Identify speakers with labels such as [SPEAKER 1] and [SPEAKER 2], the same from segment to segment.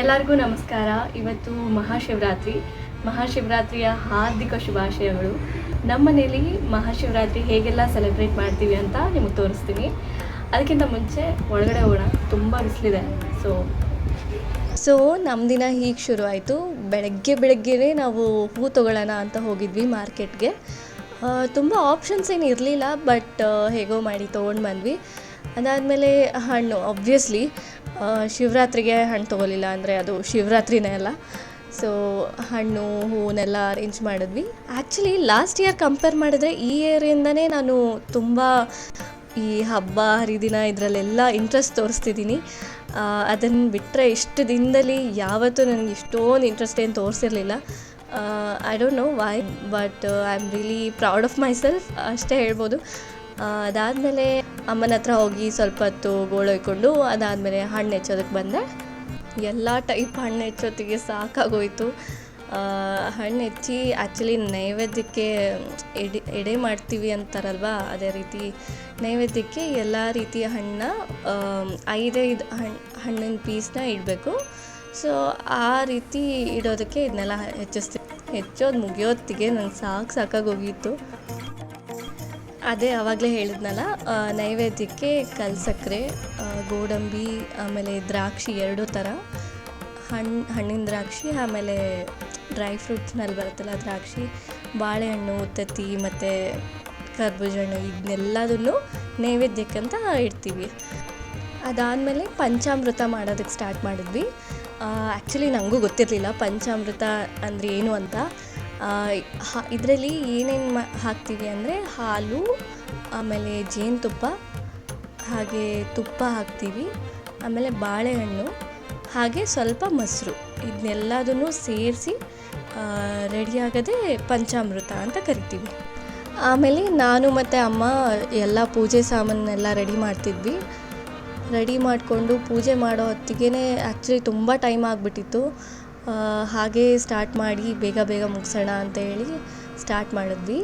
[SPEAKER 1] ಎಲ್ಲರಿಗೂ ನಮಸ್ಕಾರ. ಇವತ್ತು ಮಹಾಶಿವರಾತ್ರಿ. ಮಹಾಶಿವರಾತ್ರಿಯ ಹಾರ್ದಿಕ ಶುಭಾಶಯಗಳು. ನಮ್ಮ ಮನೇಲಿ ಮಹಾಶಿವರಾತ್ರಿ ಹೇಗೆಲ್ಲ ಸೆಲೆಬ್ರೇಟ್ ಮಾಡ್ತೀವಿ ಅಂತ ನಿಮಗೆ ತೋರಿಸ್ತೀನಿ. ಅದಕ್ಕಿಂತ ಮುಂಚೆ ಒಳಗಡೆ ಹೋಗೋಣ. ತುಂಬ ಬಿಸಿಲಿದೆ. ಸೊ ಸೊ ನಮ್ಮ ದಿನ ಹೀಗೆ ಶುರು ಆಯಿತು. ಬೆಳಗ್ಗೆ ಬೆಳಗ್ಗೆನೇ ನಾವು ಹೂ ತೊಗೊಳ್ಳೋಣ ಅಂತ ಹೋಗಿದ್ವಿ ಮಾರ್ಕೆಟ್ಗೆ. ತುಂಬ ಆಪ್ಷನ್ಸ್ ಏನು ಇರಲಿಲ್ಲ ಬಟ್ ಹೇಗೋ ಮಾಡಿ ತೊಗೊಂಡು ಬಂದ್ವಿ. ಅದಾದಮೇಲೆ ಹಣ್ಣು ಒಬ್ವಿಯಸ್ಲಿ ಶಿವರಾತ್ರಿಗೆ ಹಣ್ಣು ತೊಗೊಲಿಲ್ಲ ಅಂದರೆ ಅದು ಶಿವರಾತ್ರಿನೇ ಅಲ್ಲ. ಸೊ ಹಣ್ಣು, ಹೂವನ್ನೆಲ್ಲ ಅರೇಂಜ್ ಮಾಡಿದ್ವಿ. ಆ್ಯಕ್ಚುಲಿ ಲಾಸ್ಟ್ ಇಯರ್ ಕಂಪೇರ್ ಮಾಡಿದ್ರೆ ಈ ಇಯರಿಂದನೇ ನಾನು ತುಂಬ ಈ ಹಬ್ಬ, ಹರಿದಿನ ಇದರಲ್ಲೆಲ್ಲ ಇಂಟ್ರೆಸ್ಟ್ ತೋರಿಸ್ತಿದ್ದೀನಿ. ಅದನ್ನು ಬಿಟ್ಟರೆ ಇಷ್ಟು ದಿನದಲ್ಲಿ ಯಾವತ್ತೂ ನನಗೆ ಇಷ್ಟೊಂದು ಇಂಟ್ರೆಸ್ಟ್ ಏನು ತೋರಿಸಿರಲಿಲ್ಲ. I don't know why but I am really proud of myself ಅಷ್ಟೇ ಹೇಳ್ಬೋದು. ಅದಾದಮೇಲೆ ಅಮ್ಮನ ಹತ್ರ ಹೋಗಿ ಸ್ವಲ್ಪ ಹೊತ್ತು ಗೋಳೊಯ್ಕೊಂಡು ಅದಾದಮೇಲೆ ಹಣ್ಣು ಹೆಚ್ಚೋದಕ್ಕೆ ಬಂದೆ. ಎಲ್ಲ ಟೈಪ್ ಹಣ್ಣು ಹೆಚ್ಚೋತ್ತಿಗೆ ಸಾಕಾಗೋಯಿತು. ಹಣ್ಣು ಹೆಚ್ಚಿ ಆ್ಯಕ್ಚುಲಿ ನೈವೇದ್ಯಕ್ಕೆ ಎಡೆ ಎಡೆ ಮಾಡ್ತೀವಿ ಅಂತಾರಲ್ವ ಅದೇ ರೀತಿ ನೈವೇದ್ಯಕ್ಕೆ ಎಲ್ಲ ರೀತಿಯ ಹಣ್ಣ ಆಮ್, ಐದೈದು ಹಣ್ಣು ಹಣ್ಣಿನ ಪೀಸ್ನ ಇಡಬೇಕು. ಸೊ ಆ ರೀತಿ ಇಡೋದಕ್ಕೆ ಇದನ್ನೆಲ್ಲ ಹೆಚ್ಚಿಸ್ತೀವಿ. ಹೆಚ್ಚೋದು ಮುಗಿಯೋತ್ತಿಗೆ ನಂಗೆ ಸಾಕು ಸಾಕಾಗೋಗಿತ್ತು ಅದೇ ಆವಾಗಲೇ ಹೇಳಿದ್ನಲ್ಲ ನೈವೇದ್ಯಕ್ಕೆ ಕಲ್ಸಕ್ಕರೆ ಗೋಡಂಬಿ, ಆಮೇಲೆ ದ್ರಾಕ್ಷಿ ಎರಡೂ ಥರ ಹಣ್ಣು ಹಣ್ಣಿನ ದ್ರಾಕ್ಷಿ, ಆಮೇಲೆ ಡ್ರೈ ಫ್ರೂಟ್ಸ್ನಲ್ಲಿ ಬರುತ್ತಲ್ಲ ದ್ರಾಕ್ಷಿ, ಬಾಳೆಹಣ್ಣು, ಉತ್ತತ್ತಿ, ಮತ್ತು ಕರ್ಬೂಜ ಹಣ್ಣು ಇದನ್ನೆಲ್ಲದನ್ನು ನೈವೇದ್ಯಕ್ಕಂತ ಇಡ್ತೀವಿ. ಅದಾದಮೇಲೆ ಪಂಚಾಮೃತ ಮಾಡೋದಕ್ಕೆ ಸ್ಟಾರ್ಟ್ ಮಾಡಿದ್ವಿ. ಆ್ಯಕ್ಚುಲಿ ನನಗೂ ಗೊತ್ತಿರಲಿಲ್ಲ ಪಂಚಾಮೃತ ಅಂದರೆ ಏನು ಅಂತ. ಇದರಲ್ಲಿ ಏನೇನು ಮಾ, ಹಾಕ್ತೀವಿ ಅಂದರೆ ಹಾಲು, ಆಮೇಲೆ ಜೇನುತುಪ್ಪ, ಹಾಗೆ ತುಪ್ಪ ಹಾಕ್ತೀವಿ, ಆಮೇಲೆ ಬಾಳೆಹಣ್ಣು, ಹಾಗೆ ಸ್ವಲ್ಪ ಮೊಸರು. ಇದನ್ನೆಲ್ಲದನ್ನು ಸೇರಿಸಿ ರೆಡಿಯಾಗದೆ ಪಂಚಾಮೃತ ಅಂತ ಕರಿತೀವಿ. ಆಮೇಲೆ ನಾನು ಮತ್ತು ಅಮ್ಮ ಎಲ್ಲ ಪೂಜೆ ಸಾಮಾನೆಲ್ಲ ರೆಡಿ ಮಾಡ್ತಿದ್ವಿ. ರೆಡಿ ಮಾಡಿಕೊಂಡು ಪೂಜೆ ಮಾಡೋ ಹೊತ್ತಿಗೆ ಆ್ಯಕ್ಚುಲಿ ತುಂಬ ಟೈಮ್ ಆಗಿಬಿಟ್ಟಿತ್ತು. ಹಾಗೆ ಸ್ಟಾರ್ಟ್ ಮಾಡಿ ಬೇಗ ಬೇಗ ಮುಗಿಸೋಣ ಅಂತ ಹೇಳಿ ಸ್ಟಾರ್ಟ್ ಮಾಡಿದ್ವಿ.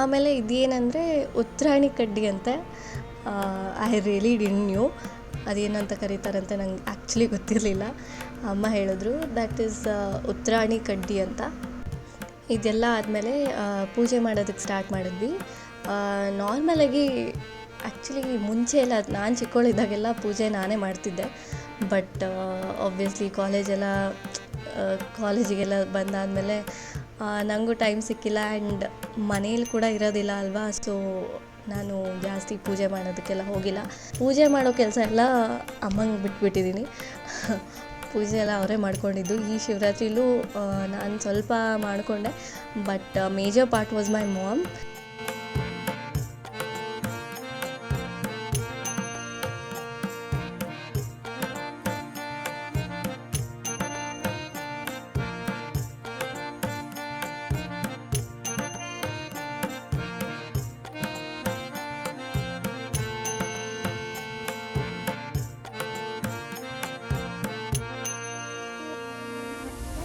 [SPEAKER 1] ಆಮೇಲೆ ಇದೇನಂದರೆ ಉತ್ತರಾಣಿ ಕಡ್ಡಿ ಅಂತೆ ಐ ರಿಯಲಿ ಡಿನ್ ನ್ಯೂ ಅದೇನಂತ ಕರೀತಾರಂತೆ ನಂಗೆ ಆ್ಯಕ್ಚುಲಿ ಗೊತ್ತಿರಲಿಲ್ಲ. ಅಮ್ಮ ಹೇಳಿದ್ರು ದ್ಯಾಟ್ ಈಸ್ ಉತ್ತರಾಣಿ ಕಡ್ಡಿ ಅಂತ. ಇದೆಲ್ಲ ಆದಮೇಲೆ ಪೂಜೆ ಮಾಡೋದಕ್ಕೆ ಸ್ಟಾರ್ಟ್ ಮಾಡಿದ್ವಿ. ನಾರ್ಮಲಾಗಿ ಆ್ಯಕ್ಚುಲಿ ಮುಂಚೆ ಎಲ್ಲ ನಾನು ಚಿಕ್ಕವಳಿದ್ದಾಗೆಲ್ಲ ಪೂಜೆ ನಾನೇ ಮಾಡ್ತಿದ್ದೆ. ಬಟ್ ಒಬ್ವಿಯಸ್ಲಿ ಕಾಲೇಜೆಲ್ಲ ಕಾಲೇಜಿಗೆಲ್ಲ ಬಂದಾದಮೇಲೆ ನನಗೂ ಟೈಮ್ ಸಿಕ್ಕಿಲ್ಲ ಆ್ಯಂಡ್ ಮನೇಲಿ ಕೂಡ ಇರೋದಿಲ್ಲ ಅಲ್ವಾ? ಸೊ ನಾನು ಜಾಸ್ತಿ ಪೂಜೆ ಮಾಡೋದಕ್ಕೆಲ್ಲ ಹೋಗಿಲ್ಲ. ಪೂಜೆ ಮಾಡೋ ಕೆಲಸ ಎಲ್ಲ ಅಮ್ಮಂಗೆ ಬಿಟ್ಬಿಟ್ಟಿದ್ದೀನಿ ಪೂಜೆ ಎಲ್ಲ ಅವರೇ ಮಾಡ್ಕೊಂಡಿದ್ದು. ಈ ಶಿವರಾತ್ರಿಲೂ ನಾನು ಸ್ವಲ್ಪ ಮಾಡಿಕೊಂಡೆ. But major part was my mom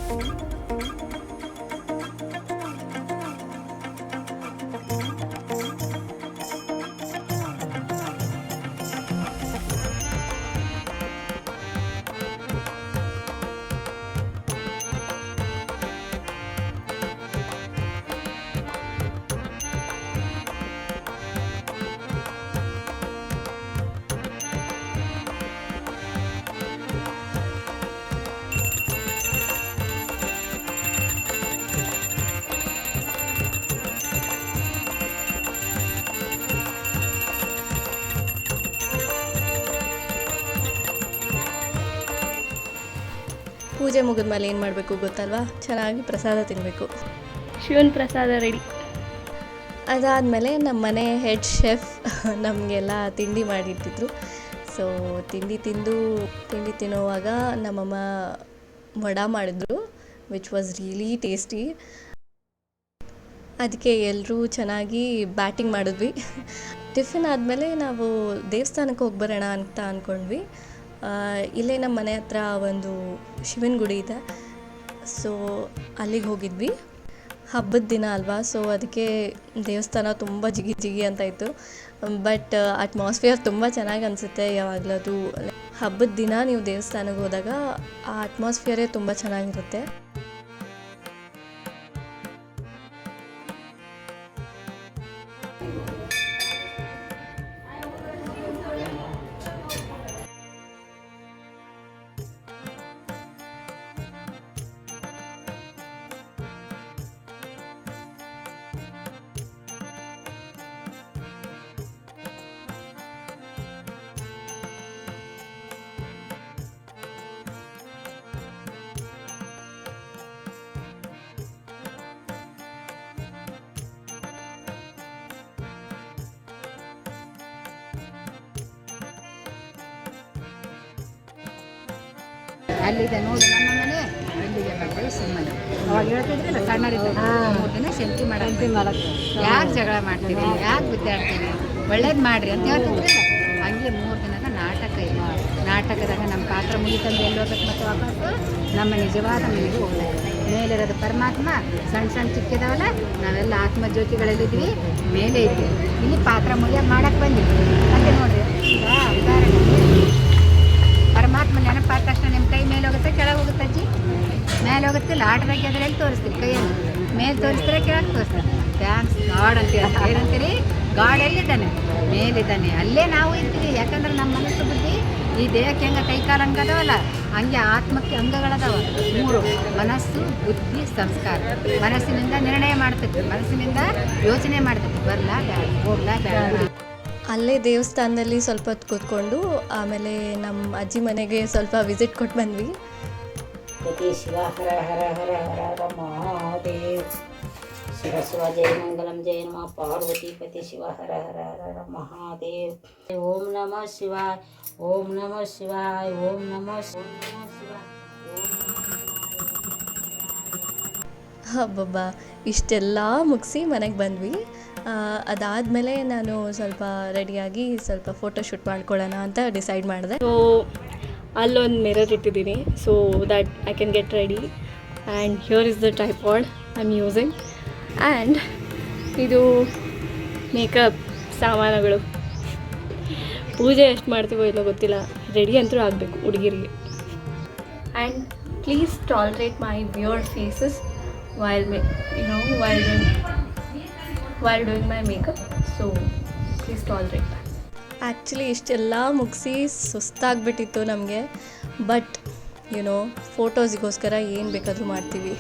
[SPEAKER 1] Thank you. ಪೂಜೆ ಮುಗಿದ್ಮೇಲೆ ಏನು ಮಾಡಬೇಕು ಗೊತ್ತಲ್ವಾ? ಚೆನ್ನಾಗಿ ಪ್ರಸಾದ ತಿನ್ನಬೇಕು ಶಿವನ್ ಪ್ರಸಾದ ರೆಡಿ. ಅದಾದಮೇಲೆ ನಮ್ಮ ಮನೆ ಹೆಡ್ ಶೆಫ್ ನಮಗೆಲ್ಲ ತಿಂಡಿ ಮಾಡಿಟ್ಟಿದ್ರು ಸೊ ತಿಂಡಿ ತಿಂದು ತಿಂಡಿ ತಿನ್ನೋವಾಗ ನಮ್ಮಮ್ಮ ವಡ ಮಾಡಿದ್ರು ವಿಚ್ ವಾಸ್ ರಿಯಲಿ ಟೇಸ್ಟಿ ಅದಕ್ಕೆ ಎಲ್ಲರೂ ಚೆನ್ನಾಗಿ ಬ್ಯಾಟಿಂಗ್ ಮಾಡಿದ್ವಿ. ಟಿಫಿನ್ ಆದಮೇಲೆ ನಾವು ದೇವಸ್ಥಾನಕ್ಕೆ ಹೋಗಿ ಬರೋಣ ಅಂತ ಅಂದ್ಕೊಂಡ್ವಿ ಇಲ್ಲೇ ನಮ್ಮ ಮನೆ ಹತ್ರ ಒಂದು ಶಿವನ ಗುಡಿ ಇದೆ. ಸೊ ಅಲ್ಲಿಗೆ ಹೋಗಿದ್ವಿ. ಹಬ್ಬದ ದಿನ ಅಲ್ವಾ? ಸೊ ಅದಕ್ಕೆ ದೇವಸ್ಥಾನ ತುಂಬ ಜಿಗಿ ಜಿಗಿ ಅಂತ ಇತ್ತು. ಬಟ್ ಅಟ್ಮಾಸ್ಫಿಯರ್ ತುಂಬ ಚೆನ್ನಾಗಿ ಅನಿಸುತ್ತೆ ಯಾವಾಗಲೂ ಅದು. ಹಬ್ಬದ ದಿನ ನೀವು ದೇವಸ್ಥಾನಕ್ಕೆ ಹೋದಾಗ ಆ ಅಟ್ಮಾಸ್ಫಿಯರೇ ತುಂಬ ಚೆನ್ನಾಗಿರುತ್ತೆ.
[SPEAKER 2] ಅಲ್ಲಿದೆ ನೋಡಿ ನಮ್ಮ ಮನೆ. ಅಲ್ಲಿಗೆ ಬಂದರೆ ಸುಮ್ಮನೆ. ಅವಾಗ ಹೇಳ್ತಿದ್ರಲ್ಲ ಸಣ್ಣರಿದ್ದಾಗ ಮೂರು ದಿನ ಸೆಲ್ಫಿ ಮಾಡಕ್ಕೆ ಯಾಕೆ ಜಗಳ ಮಾಡ್ತೀವಿ ಯಾಕೆ ಗುದ್ದಾಡ್ತೀವಿ ಒಳ್ಳೇದು ಮಾಡ್ರಿ ಅಂತ ಹೇಳ್ತಿದ್ರಲ್ಲ. ಹಂಗೆ ಮೂರು ದಿನದ ನಾಟಕ ಇಲ್ಲ ನಾಟಕದಾಗ ನಮ್ಮ ಪಾತ್ರ ಮುಗಿತಂದು ಎಲ್ಲಿ ಹೋಗ್ಬೇಕು ಮತ್ತು ವಾಪಸ್ಸು? ನಮ್ಮ ನಿಜವಾದ ಮನೆಗೆ ಹೋಗ್ಬೇಕು. ಮೇಲಿರೋದು ಪರಮಾತ್ಮ ಸಣ್ಣ ಸಣ್ಣ ಚಿಕ್ಕಿದಾವಲ್ಲ ನಾವೆಲ್ಲ ಆತ್ಮಜ್ಯೋತಿಗಳಲ್ಲಿದ್ವಿ ಮೇಲೆ ಇದ್ವಿ. ಇಲ್ಲಿ ಪಾತ್ರ ಮುಗಿಯ ಮಾಡಕ್ಕೆ ಬಂದಿದ್ವಿ ಮತ್ತೆ ನೋಡಿರಿ ಈಗ ಉದಾಹರಣೆಗೆ ಪರಮಾತ್ಮ ನೆನಪಾದ ತಕ್ಷಣ ನಿಮ್ಮ ಕೈ ಮೇಲೆ ಹೋಗುತ್ತೆ, ಕೆಳಗೆ ಹೋಗುತ್ತೆ ಅಜ್ಜಿ. ಮೇಲೆ ಹೋಗುತ್ತೆ ಲಾಟ್ರಾಗಿ ಅದರಲ್ಲಿ ತೋರಿಸ್ತೀನಿ ಕೈಯಲ್ಲಿ. ಮೇಲೆ ತೋರಿಸ್ತಾರೆ, ಕೆಳಗೆ ತೋರಿಸ್ತಾರೆ? ಥ್ಯಾಂಕ್ಸ್ ಗಾಡ್ ಅಂತೀರ? ಏನಂತೀರಿ? ಗಾಡ್ ಎಲ್ಲಿದ್ದಾನೆ? ಮೇಲಿದ್ದಾನೆ. ಅಲ್ಲೇ ನಾವು ಇರ್ತೀವಿ. ಯಾಕಂದ್ರೆ ನಮ್ಮ ಮನಸ್ಸು ಬುದ್ಧಿ ಈ ದೇಹಕ್ಕೆ ಹೆಂಗೆ ಕೈ ಕಾಲು ಹಂಗದವಲ್ಲ ಹಂಗೆ ಆತ್ಮಕ್ಕೆ ಅಂಗಗಳದಾವ ಮೂರು, ಮನಸ್ಸು, ಬುದ್ಧಿ, ಸಂಸ್ಕಾರ. ಮನಸ್ಸಿನಿಂದ ನಿರ್ಣಯ ಮಾಡ್ತೈತಿ. ಮನಸ್ಸಿನಿಂದ ಯೋಚನೆ ಮಾಡ್ತೈತಿ. ಬರಲಾ ಬ್ಯಾಡ, ಹೋಗ್ಲಾ ಬೇಡ
[SPEAKER 1] ಅಲ್ಲೇ ದೇವಸ್ಥಾನದಲ್ಲಿ ಸ್ವಲ್ಪ ಹೊತ್ತು ಕೂತ್ಕೊಂಡು ಆಮೇಲೆ ನಮ್ಮ ಅಜ್ಜಿ ಮನೆಗೆ ಸ್ವಲ್ಪ ವಿಸಿಟ್ ಕೊಟ್ಟು ಬಂದ್ವಿ.
[SPEAKER 3] ಶಿವ ಹರ ಹರ ಹರ ಮಹಾದೇವ್. ಶಿವ ಶಿವ ಜಯ ಮಂಗಲಂ ಜಯ ನಮ. ಪಾರ್ವತಿ ಪತಿ ಶಿವ ಹರ ಹರ ಹರ ಹರ ಮಹಾದೇವ್. ಓಂ ನಮಃ ಶಿವ ಓಂ ನಮಃ ಶಿವ ಓಂ ನಮಃ ಶಿವ.
[SPEAKER 1] ಹಬ್ಬಬ್ಬಾ ಇಷ್ಟೆಲ್ಲ ಮುಗಿಸಿ ಮನೆಗೆ ಬಂದ್ವಿ. ಅದಾದಮೇಲೆ ನಾನು ಸ್ವಲ್ಪ ರೆಡಿಯಾಗಿ ಸ್ವಲ್ಪ ಫೋಟೋ ಶೂಟ್ ಮಾಡ್ಕೊಳ್ಳೋಣ ಅಂತ ಡಿಸೈಡ್ ಮಾಡಿದೆ. ಸೊ ಅಲ್ಲೊಂದು ಮಿರರ್ ಇಟ್ಟಿದ್ದೀನಿ. So that I can get ready and here is the tripod I am using and ಇದು ಮೇಕಪ್ ಸಾಮಾನುಗಳು. ಪೂಜೆ ಎಷ್ಟು ಮಾಡ್ತೀವೋ ಇಲ್ಲೋ ಗೊತ್ತಿಲ್ಲ. ರೆಡಿ ಅಂತೂ ಆಗಬೇಕು ಹುಡುಗಿರಿಗೆ. And please tolerate my ಬ್ಯೂರ್ faces while you you know, while doing doing my makeup so please tolerate actually ಇಷ್ಟೆಲ್ಲ ಮುಗಿಸಿ ಸುಸ್ತಾಗ್ಬಿಟ್ಟಿತ್ತು ನಮಗೆ. ಬಟ್ ಯುನೋ ಫೋಟೋಸಿಗೋಸ್ಕರ ಏನು ಬೇಕಾದರೂ ಮಾಡ್ತೀವಿ.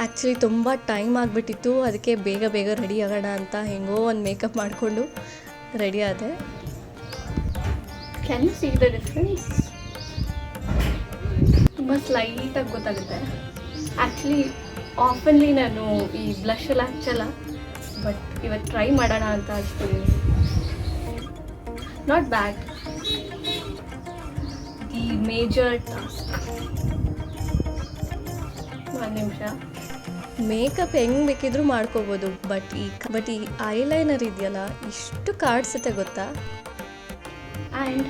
[SPEAKER 1] ಆ್ಯಕ್ಚುಲಿ ತುಂಬ ಟೈಮ್ ಆಗಿಬಿಟ್ಟಿತ್ತು. ಅದಕ್ಕೆ ಬೇಗ ಬೇಗ ರೆಡಿ ಆಗೋಣ ಅಂತ ಹೆಂಗೋ ಒಂದು ಮೇಕಪ್ ಮಾಡಿಕೊಂಡು ರೆಡಿ ಆದೆ. Can you see the difference ತುಂಬ ಸ್ಲೈಟಾಗಿ ಗೊತ್ತಾಗುತ್ತೆ. ಆ್ಯಕ್ಚುಲಿ ಆಫನ್ಲಿ ನಾನು ಈ ಬ್ಲಷ್ ಎಲ್ಲ ಹಚ್ಚಲ್ಲ ಬಟ್ ಇವತ್ತು ಟ್ರೈ ಮಾಡೋಣ ಅಂತ ಹಚ್ತೀನಿ not bad the major task ಒಂದು ನಿಮಿಷ. ಮೇಕಪ್ ಹೆಂಗೆ ಬೇಕಿದ್ರೂ ಮಾಡ್ಕೋಬೋದು ಬಟ್ ಈ ಬಟ್ ಈ ಐಲೈನರ್ ಇದೆಯಲ್ಲ ಇಷ್ಟು ಕಾಡ್ಸುತ್ತೆ ಗೊತ್ತಾ? And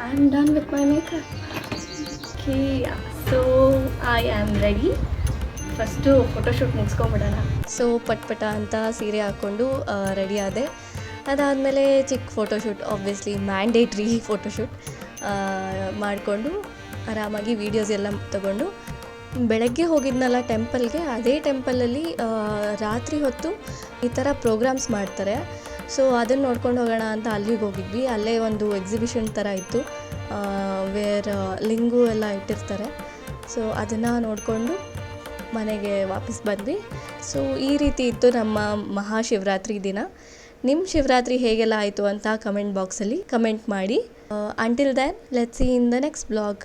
[SPEAKER 1] I am done with my makeup okay so I am ready first photoshoot ಮುಗಿಸ್ಕೊಂಬಿಡೋಣ so ಪಟ್ ಪಟ ಅಂತ ಸೀರೆ ಹಾಕ್ಕೊಂಡು ರೆಡಿ ಆದೆ. ಅದಾದಮೇಲೆ ಚಿಕ್ಕ ಫೋಟೋಶೂಟ್ ಆಬ್ವಿಯಸ್ಲಿ ಮ್ಯಾಂಡೇಟ್ರಿ ಫೋಟೋಶೂಟ್ ಮಾಡಿಕೊಂಡು, ಆರಾಮಾಗಿ ವೀಡಿಯೋಸ್ ಎಲ್ಲ ತಗೊಂಡು, ಬೆಳಗ್ಗೆ ಹೋಗಿದ್ನಲ್ಲ ಟೆಂಪಲ್ಗೆ ಅದೇ ಟೆಂಪಲಲ್ಲಿ ರಾತ್ರಿ ಹೊತ್ತು ಈ ಥರ ಪ್ರೋಗ್ರಾಮ್ಸ್ ಮಾಡ್ತಾರೆ. ಸೊ ಅದನ್ನು ನೋಡ್ಕೊಂಡು ಹೋಗೋಣ ಅಂತ ಅಲ್ಲಿಗೆ ಹೋಗಿದ್ವಿ. ಅಲ್ಲೇ ಒಂದು ಎಕ್ಸಿಬಿಷನ್ ಥರ ಇತ್ತು ವೇರ್ ಲಿಂಗು ಎಲ್ಲ ಇಟ್ಟಿರ್ತಾರೆ. ಸೊ ಅದನ್ನು ನೋಡಿಕೊಂಡು ಮನೆಗೆ ವಾಪಸ್ ಬಂದ್ವಿ. ಸೊ ಈ ರೀತಿ ಇತ್ತು ನಮ್ಮ ಮಹಾಶಿವರಾತ್ರಿ ದಿನ. ನಿಮ್ಮ ಶಿವರಾತ್ರಿ ಹೇಗೆಲ್ಲ ಆಯಿತು ಅಂತ ಕಮೆಂಟ್ ಬಾಕ್ಸಲ್ಲಿ ಕಮೆಂಟ್ ಮಾಡಿ. Until then let's in the next blog